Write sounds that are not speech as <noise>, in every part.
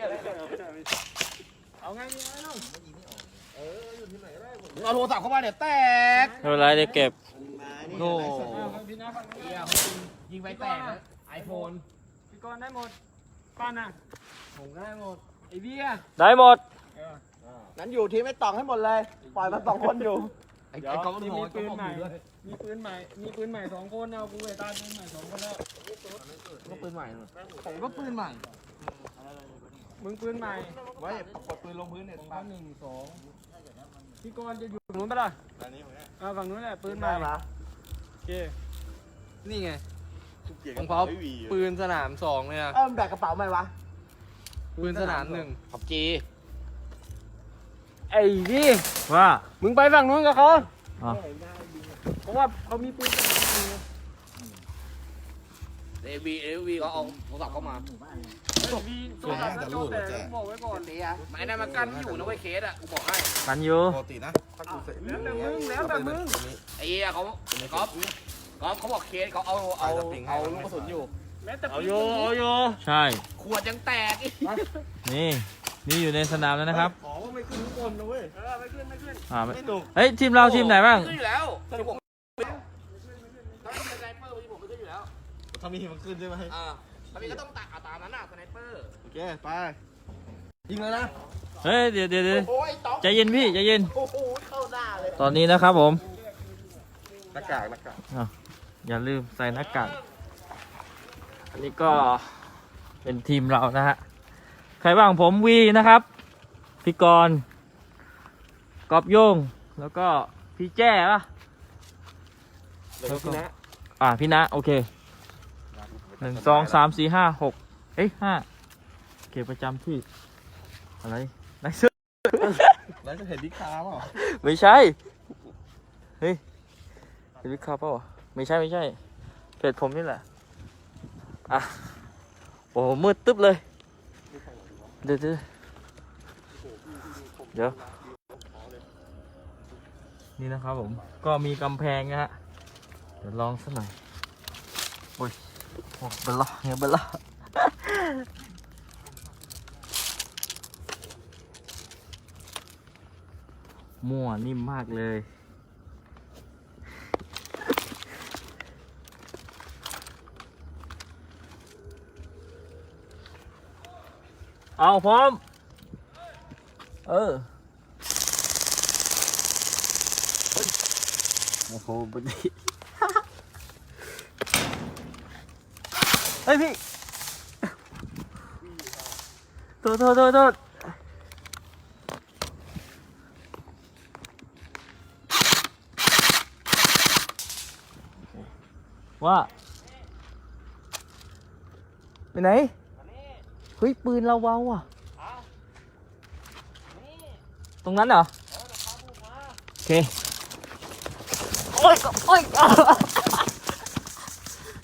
เอาไงดีไอ้น้องมึงเอาโทรศัพท์เข้ามาเดี๋ยวแตกไม่เป็นไรเดี๋ยวเก็บโอ้เอาครับพี่นะฝั่งนี้ยิงไปแตกไอโฟนพี่กรณ์ได้หมดป้านน่ะผมก็ได้หมดไอ้เบี้ยได้หมดเออนั้นอยู่ทีมไม่ตองให้หมดเลย ปล่อยมาสองคนอยู่ไอ้เดี๋ยวไอ้กอล์ฟมันนี่โหมีดปืนใหม่ด้วยมีปืนใหม่ มีปืนใหม่สองคนเอากูไอ้ตาปืนใหม่สองคนแล้วก็ปืนใหม่เลยผมก็ปืนใหม่ มึงปืนใหม่ไว้กดปืนลงพื้นเนี่ยของเขาหนึ่งสองพี่กรณ์จะอยู่ฝั่งนู้นปะล่ะเออฝั่งนู้นแหละปืนใหม่ได้ปะโอเคนี่ไงของเขาปืนสนามสองเลยอะเออมนแบกกระเป๋าไหมวะ ปืนสนามหนึ่งขับจีไอ้พี่ว่า มึงไปฝั่งนู้นกับเขาอ๋อเพราะว่าเขามีปืนเอวีเอวีเขาเอาโทรศัพท์เข้ามา มีโทรศัพท์แล้วจอแต่บอกไว้ก่อนไอ้นั่นมันกั้นไม่อยู่นะเว้ยเคสอะกูบอกให้กันอยู่ปกตินะถ้ากูเสร็จแล้วแต่มึงแล้วแต่มึงไอ้เหี้ยเขาก๊อฟก๊อฟเขาบอกเคสเขาเอาเอาเอาลูกกระสุนอยู่แล้วแต่เอาอยู่เอาอยู่ใช่ ขวดยังแตกอีกนี่ นี่อยู่ในสนามแล้วนะครับขอว่าไม่ขึ้นข้างบนนะเว้ย เออไม่ขึ้นไม่ขึ้นอ่าไม่ไม่ถูกเฮ้ยทีมเราทีมไหนบ้างขึ้นอยู่แล้วที่ผมถ้าเป็นสไนเปอร์ที่ผมไม่ขึ้นอยู่แล้วถ้ามีมันขึ้นใช่ไหมอ่า ตอนนี้ก็ต้องตัดเอาตามนั้นน่ะสไนเปอร์ โอเค ไป ยิงเลยนะเฮ้ยเดี๋ยวเดี๋ยวเดี๋ยวโอ้ยตองใจเย็นพี่ใจเย็น โอ้โหเข้าหน้าเลยตอนนี้นะครับผม หน้ากากหน้ากากอย่าลืมใส่หน้ากาก อันนี้ก็เป็นทีมเรานะฮะ ใครบ้างผมวีนะครับพี่กรณ์กอบโยง แล้วก็พี่แจ้ปะแล้วก็อ่าพี่นะ โอเค หนึ่งสองสามสี่ห้าหกเอ้ยห้าเก็บประจำที่ อะไรไนเซอร์แล้วจะเห็นดิคาเปล่าไม่ใช่ เฮ้ยเฮลิคอปเปอร์ไม่ใช่ไม่ใช่เพจผมนี่แหละ อะ โอ้มืดตึ๊บเลย เดี๋ยวเดี๋ยวเดี๋ยวนี่นะครับผม ก็มีกำแพงนะฮะ เดี๋ยวลองสักหน่อย เบลล่าเงี้ยเบลล่ามั่วนิ่มมากเลย เอาพร้อม เออ โอ้โหบดี เฮ้ยพี่โทษโทษโทษโทษว่า ไปไหนเฮ้ย ปืนเราเบาอะ ตรงนั้นเหรอ โอเค โอ้ยโอ้ยอะ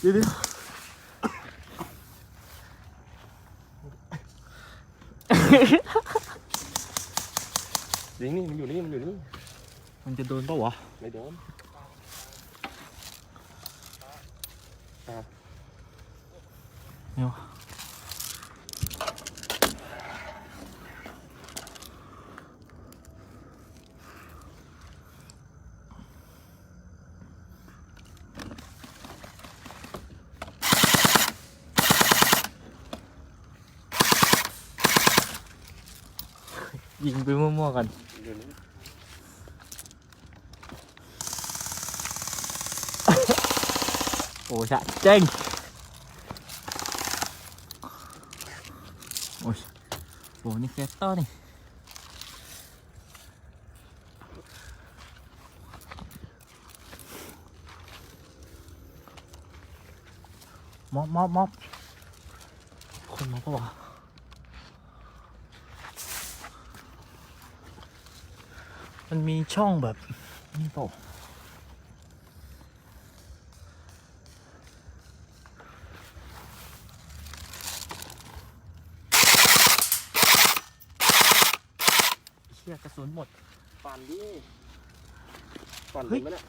เดี๋ยวเดี๋ ยวยิงนี่มันอยู่นี่มันอยู่นี่มันจะโดนปะวะไม่โดนเนี่ยวะยิ กันอนโอ้ชะเจ้งโอ้ยโอ้นี่แกตเตอนี่ม็อบม็อบม็อบคนมาปะวะ มันมีช่องแบบนี่เปล่าเชี่ยกระสุนหมด ปั่นดิปั่นเฮ้เป็ยนไหมเนี่ย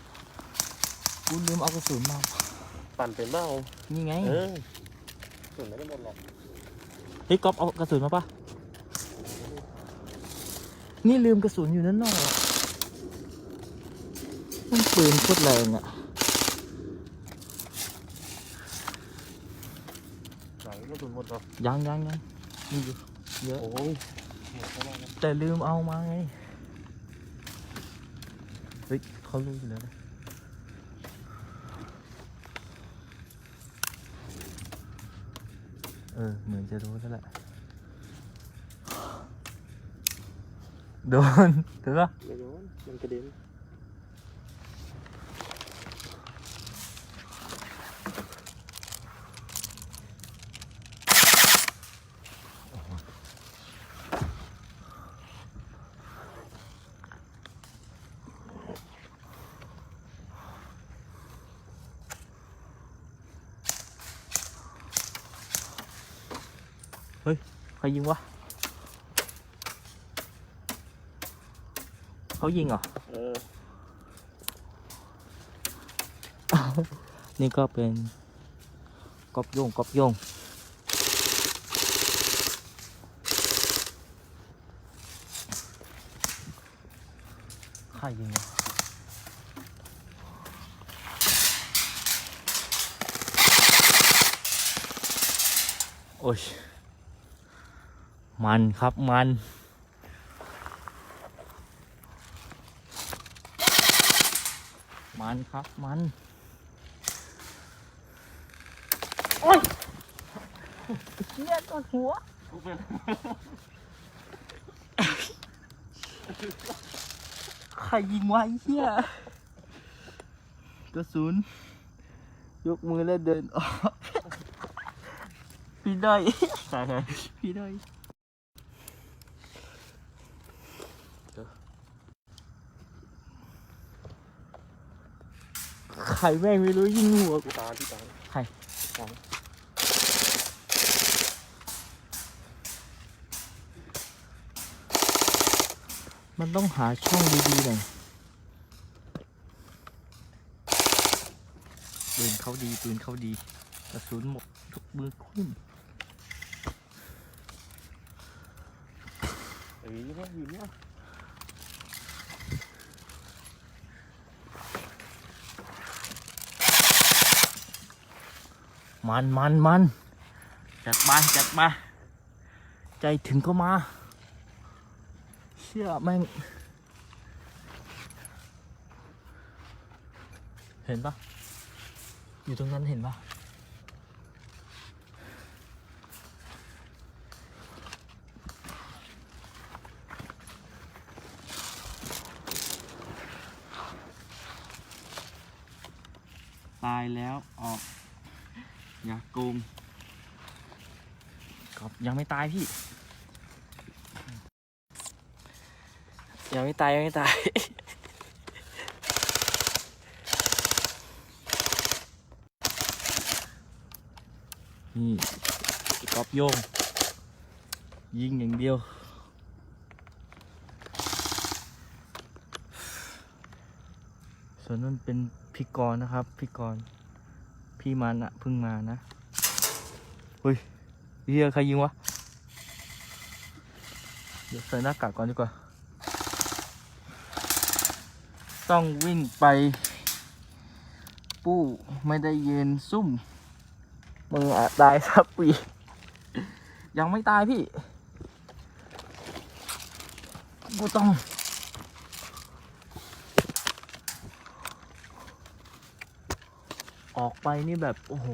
กูลืมเอากระสุนมาปั่นเป็นเปล่านี่ไงเออส่วนไม่ได้หมดหรอกเฮ้ยก๊อฟเอากระสุนมาปะนี่ลืมกระสุนอยู่นั่นนอก อะมันปืนโคตรแรงอะไหนกระสุนหมดเหรอยังยังยังมีอยู่เยอะโอ้ยเหี้ยเขาว่านะแต่ลืมเอามาไง เฮ้ยเขารู้อยู่แล้วนะเออ เหมือนจะรู้แล้วแหละโดนถือปะไม่โดนมันกระเด็น ใครยิงวะเขายิงเหรอเอ มันครับมันมันครับมันโอ้ยเชี่ยตัวหัวใครยิงวะไอ้เหี้ยกระสุนยกมือแล้วเดินออก พี่ด้อยใช่พี่ด้อย ใครแม่งไม่รู้ยิงหัวกูตาที่ตาใครมันต้องหาช่องดีๆหน่อยปืนเขาดีปืนเขาดีกระสุนหมดทุกมือคุ้มเอ้ยเนี่ยอยู่เนี่ย มันมันมันจัดไปจัดไปใจถึงก็มา เชื่อแม่ง เห็นปะอยู่ตรงนั้นเห็นปะตายแล้วออก ย่าโกงครับยังไม่ตายพี่ ยังไม่ตายยังไม่ตาย นี่กอบโยง ยิงอย่างเดียวส่วนนั้นเป็นพี่กรณ์นะครับพี่กรณ์ พี่มันอะเพิ่งมานะเฮ้ยเฮียใครยิงวะ เดี๋ยวใส่หน้ากากก่อนดีกว่า ต้องวิ่งไป ปู้ไม่ได้เยืนซุ่มมึงอาจตายสักปียังไม่ตายพี่ กูต้อง ออกไปนี่แบบ โอ้โห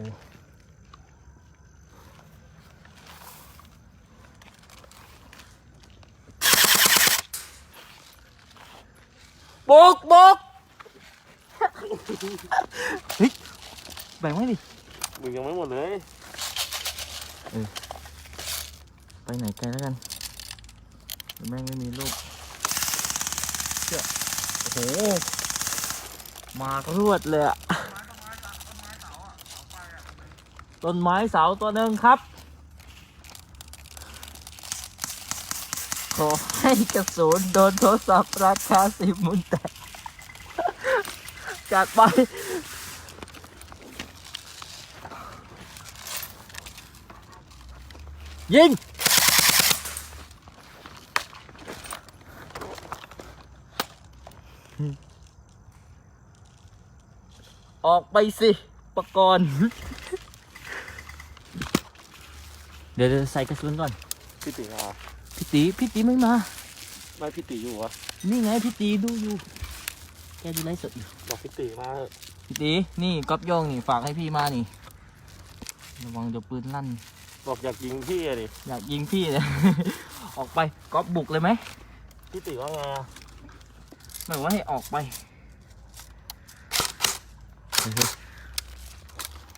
บุกบุกเฮ้ยแบ่งไว้ดิ มึงยังไม่หมดเลย ไปไหนไกลแล้วกันเดี๋ยวแม่งไม่มีลูกเชื่อโอ้โห มากรวดเลยอะ ต้นไม้เสาตัวหนึ่งครับ ขอให้กระสุนโดนโทรศัพท์ราคาสิบมุนแต่จัดไปยิงออกไปสิ ประกรณ์ ดี๋ยวเดี๋ยวใส่กระสุนก่อนพี่ติมาพี่ตีพี่ตีไม่มา ไม่พี่ติอยู่วะนี่ไงพี่ตีดูอยู่ แกดูไลฟ์สดอยู่บอกพี่ติมาเถอะพี่ตีนี่ก๊อฟโยงนี่ฝากให้พี่มานี่ระวังเดี๋ยวปืนลั่น บอกอยากยิงพี่อะดิอยากยิงพี่เลย ออกไปก๊อฟบุกเลยไหมพี่ติว่าไงอะไม่ว่าให้ออกไปเฮ้ย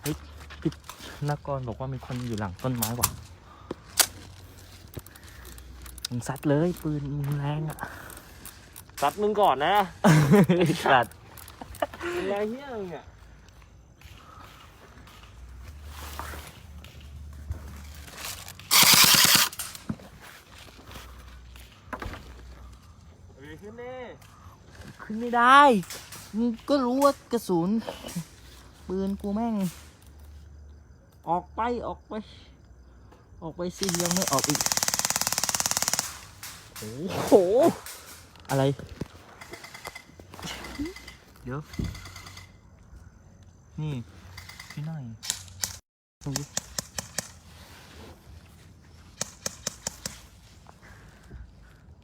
เฮ้ยพี่นักกรบอกว่ามีคนอยู่หลังต้นไม้ว่ะ มึงซัดเลยปืนมึงแรงอะซัดมึงก่อนนะสัตว์มึงแรงเฮี้ยมึงอะเฮ้ยขึ้นดิขึ้นไม่ได้มึงก็รู้ว่ากระสุนปืนกูแม่ง ออกไปออกไป ออกไปสิยังไม่ออกอีก โอ้โห อะไร เดี๋ยว นี่พี่หน่อย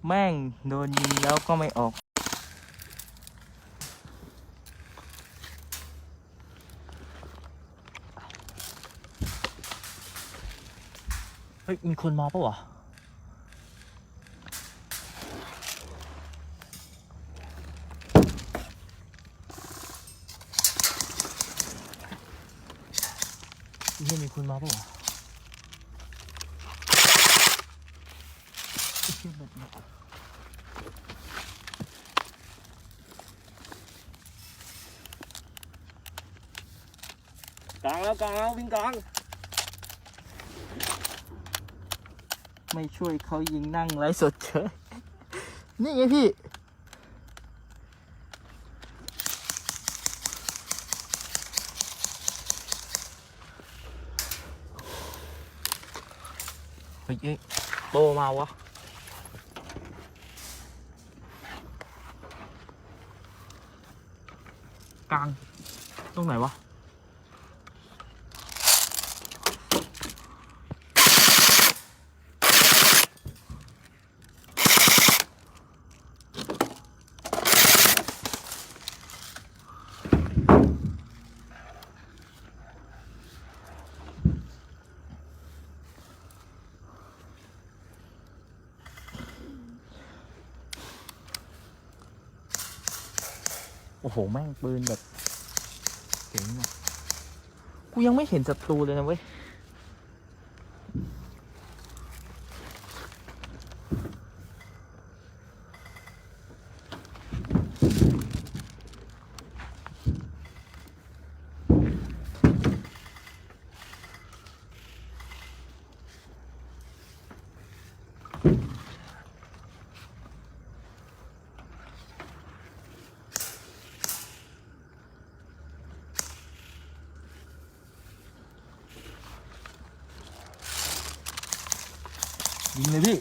แม่งโดนยิงแล้วก็ไม่ออก เฮ้ย มีคนมาปะวะ เฮียมีคนมาปะวะไอ้เหี้ยแบบนี้กลางแล้วกลางแล้ววิ่งกลาง ไม่ช่วยเขายิงนั่งไร้สดเฉยนี่ไงพี่ เฮ้ยเอ้ยโตมาวะกลางตรงไหนวะ อ้โห แม่งปืนแบบเจ๋งว่ะกูยังไม่เห็นศัตรูเลยนะเว้ย ยิงเลยพี่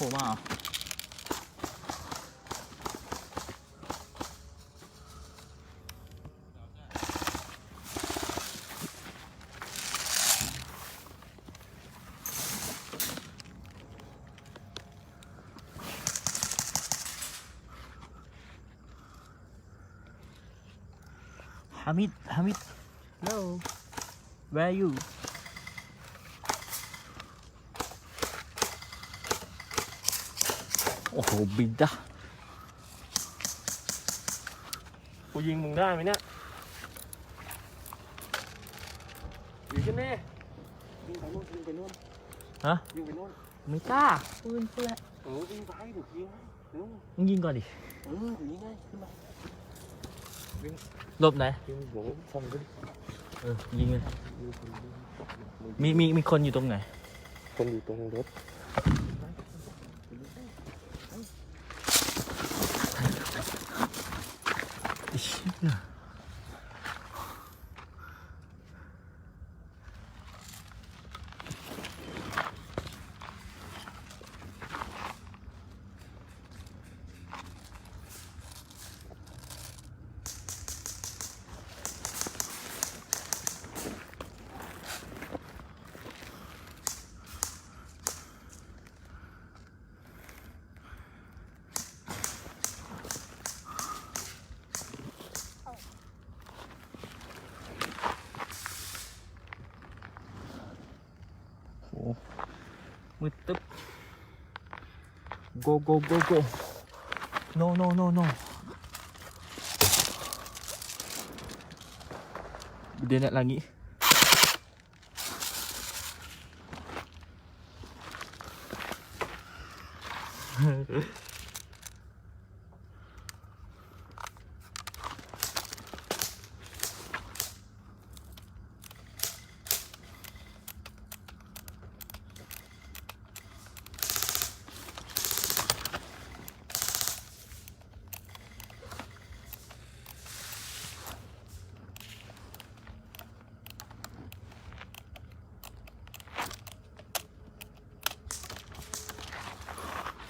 โผล่มาเหรอฮามิดฮามิด hello where you อ้โหบินจ้ะกูยิงมึงได้ไหมเนี่ยยิงขึ้นดิยิงไปนู่นยิงไปนู่นฮะยิงไปนู่นไม่กล้าปืนเพื่อนเออวิ่งไปถูกยิงมึงยิงก่อนดิเอออย่างนี้ไงขึ้นมาหลบไหนยิงหัวฟองขึ้นเออยิงเลยมีมีมีคนอยู่ตรงไหน คนอยู่ตรงรถ go go go go. No no no no. Dia nak langit. <laughs>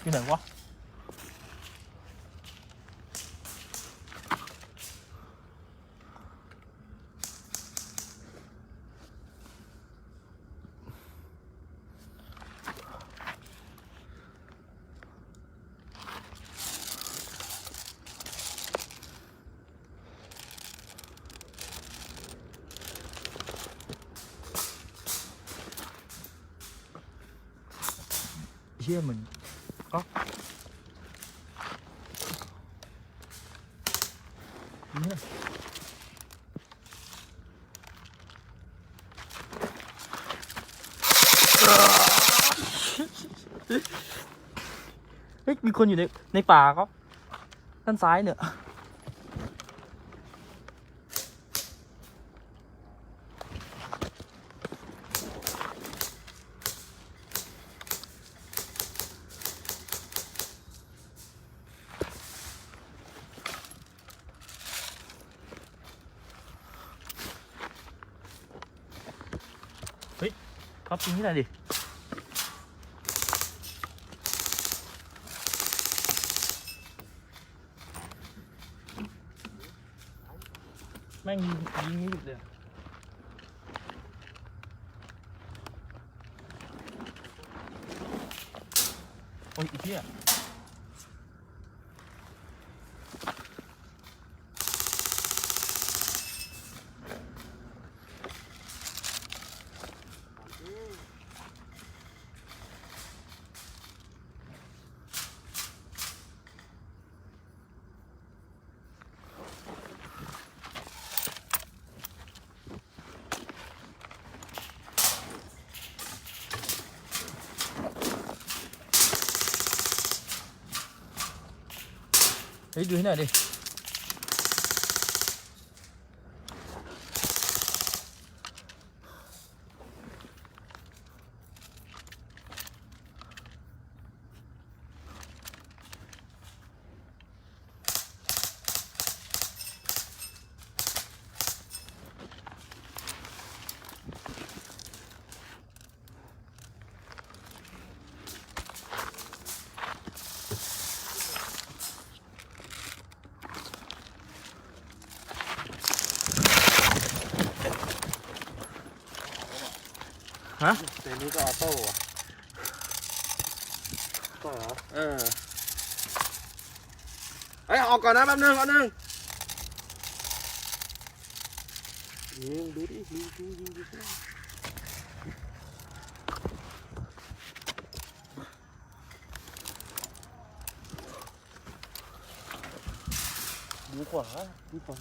วนะลางนี้ ที่ไหนวะ เชี่ยเหมือนก็เนี่ย เฮ้ยมีคนอยู่ในในป่าก็ด้านซ้ายเนี่ยครับปีนี้หน่อยดิ ม่งยิงไม่หยุดเลยโอ้ยอีเหี้ย เฮ้ยดูให้หน่อยดิ นี้ก็ออโต้อะก็เหรอเออเอ้ยออกก่อนนะแป๊บนึงแป๊บนึงยิงดูดิยิงดูยิงดูสิดูขวาดูขวา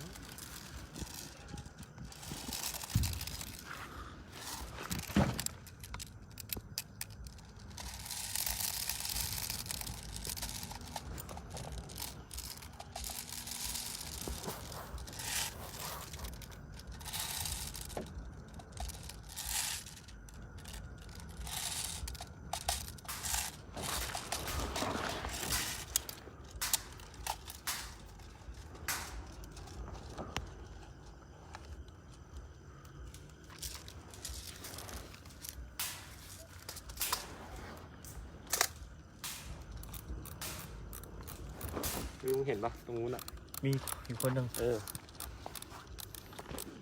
เเห็นปะตรงนู้นอะ มีอีกคนหนึ่งเออ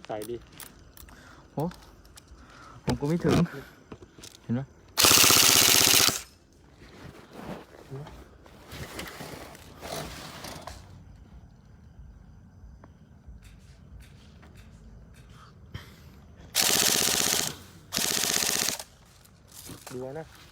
ใส่ดิผมก็ไม่ถึง เห็นไหมดูไว้นะเออ